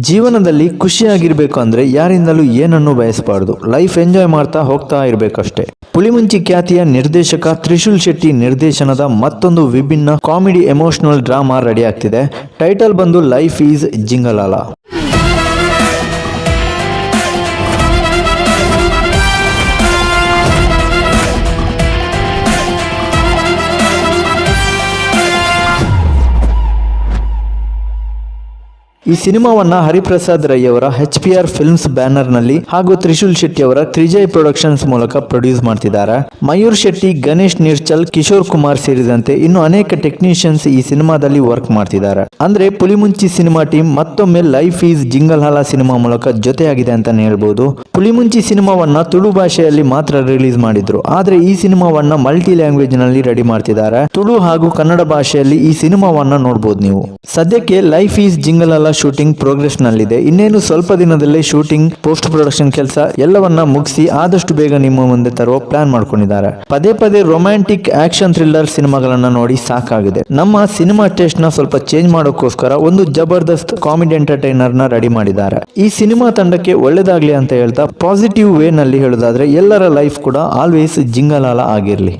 ಜೀವನದಲ್ಲಿ ಖುಷಿಯಾಗಿರ್ಬೇಕು ಅಂದ್ರೆ ಯಾರಿಂದಲೂ ಏನನ್ನು ಬಯಸಬಾರ್ದು. ಲೈಫ್ ಎಂಜಾಯ್ ಮಾಡ್ತಾ ಹೋಗ್ತಾ ಇರಬೇಕಷ್ಟೇ. ಪುಳಿಮುಂಚಿ ಖ್ಯಾತಿಯ ನಿರ್ದೇಶಕ ತ್ರಿಶೂಲ್ ಶೆಟ್ಟಿ ನಿರ್ದೇಶನದ ಮತ್ತೊಂದು ವಿಭಿನ್ನ ಕಾಮಿಡಿ ಎಮೋಷನಲ್ ಡ್ರಾಮಾ ರೆಡಿ ಆಗ್ತಿದೆ. ಟೈಟಲ್ ಬಂದು ಲೈಫ್ ಈಸ್ ಜಿಂಗಲಾಲ ಈ ಸಿನಿಮಾವನ್ನ ಹರಿಪ್ರಸಾದ್ ರೈ ಅವರ ಎಚ್ ಪಿ ಆರ್ ಫಿಲ್ಮ್ಸ್ ಬ್ಯಾನರ್ನಲ್ಲಿ ಹಾಗೂ ತ್ರಿಶೂಲ್ ಶೆಟ್ಟಿ ಅವರ ತ್ರಿಜಯ್ ಪ್ರೊಡಕ್ಷನ್ಸ್ ಮೂಲಕ ಪ್ರೊಡ್ಯೂಸ್ ಮಾಡ್ತಿದ್ದಾರೆ. ಮಯೂರ್ ಶೆಟ್ಟಿ, ಗಣೇಶ್ ನಿರ್ಚಲ್, ಕಿಶೋರ್ ಕುಮಾರ್ ಸೇರಿದಂತೆ ಇನ್ನು ಅನೇಕ ಟೆಕ್ನಿಷಿಯನ್ಸ್ ಈ ಸಿನಿಮಾದಲ್ಲಿ ವರ್ಕ್ ಮಾಡ್ತಿದ್ದಾರೆ. ಅಂದ್ರೆ ಪುಲಿಮುಂಚಿ ಸಿನಿಮಾ ಟೀಮ್ ಮತ್ತೊಮ್ಮೆ ಲೈಫ್ ಈಸ್ ಜಿಂಗಲ್ ಹಾಲ ಸಿನಿಮಾ ಮೂಲಕ ಜೊತೆಯಾಗಿದೆ ಅಂತಾನೆ ಹೇಳ್ಬಹುದು ಪುಲಿಮುಂಚಿ ಸಿನಿಮಾವನ್ನ ತುಳು ಭಾಷೆಯಲ್ಲಿ ಮಾತ್ರ ರಿಲೀಸ್ ಮಾಡಿದ್ರು. ಆದ್ರೆ ಈ ಸಿನಿಮಾವನ್ನ ಮಲ್ಟಿ ಲ್ಯಾಂಗ್ವೇಜ್ನಲ್ಲಿ ರೆಡಿ ಮಾಡ್ತಿದ್ದಾರೆ. ತುಳು ಹಾಗೂ ಕನ್ನಡ ಭಾಷೆಯಲ್ಲಿ ಈ ಸಿನಿಮಾವನ್ನ ನೋಡಬಹುದು ನೀವು. ಸದ್ಯಕ್ಕೆ ಲೈಫ್ ಈಸ್ ಜಿಂಗಲಾಲ ಶೂಟಿಂಗ್ ಪ್ರೋಗ್ರೆಸ್ ನಲ್ಲಿದೆ. ಇನ್ನೇನು ಸ್ವಲ್ಪ ದಿನದಲ್ಲೇ ಶೂಟಿಂಗ್ ಪೋಸ್ಟ್ ಪ್ರೊಡಕ್ಷನ್ ಕೆಲಸ ಎಲ್ಲವನ್ನ ಮುಗಿಸಿ ಆದಷ್ಟು ಬೇಗ ನಿಮ್ಮ ಮುಂದೆ ತರುವ ಪ್ಲಾನ್ ಮಾಡ್ಕೊಂಡಿದ್ದಾರೆ. ಪದೇ ಪದೇ ರೊಮ್ಯಾಂಟಿಕ್ ಆಕ್ಷನ್ ಥ್ರಿಲ್ಲರ್ ಸಿನಿಮಾಗಳನ್ನ ನೋಡಿ ಸಾಕಾಗಿದೆ. ನಮ್ಮ ಸಿನಿಮಾ ಟೇಸ್ಟ್ನ ಸ್ವಲ್ಪ ಚೇಂಜ್ ಮಾಡೋಕ್ಕೋಸ್ಕರ ಒಂದು ಜಬರ್ದಸ್ತ್ ಕಾಮಿಡಿ ಎಂಟರ್ಟೈನರ್ನ ರೆಡಿ ಮಾಡಿದ್ದಾರೆ. ಈ ಸಿನಿಮಾ ತಂಡಕ್ಕೆ ಒಳ್ಳೇದಾಗ್ಲಿ ಅಂತ ಹೇಳ್ತಾ ಪಾಸಿಟಿವ್ ವೇ ನಲ್ಲಿ ಹೇಳೋದಾದ್ರೆ ಎಲ್ಲರ ಲೈಫ್ ಕೂಡ ಆಲ್ವೇಸ್ ಜಿಂಗಲಾಲ ಆಗಿರ್ಲಿ.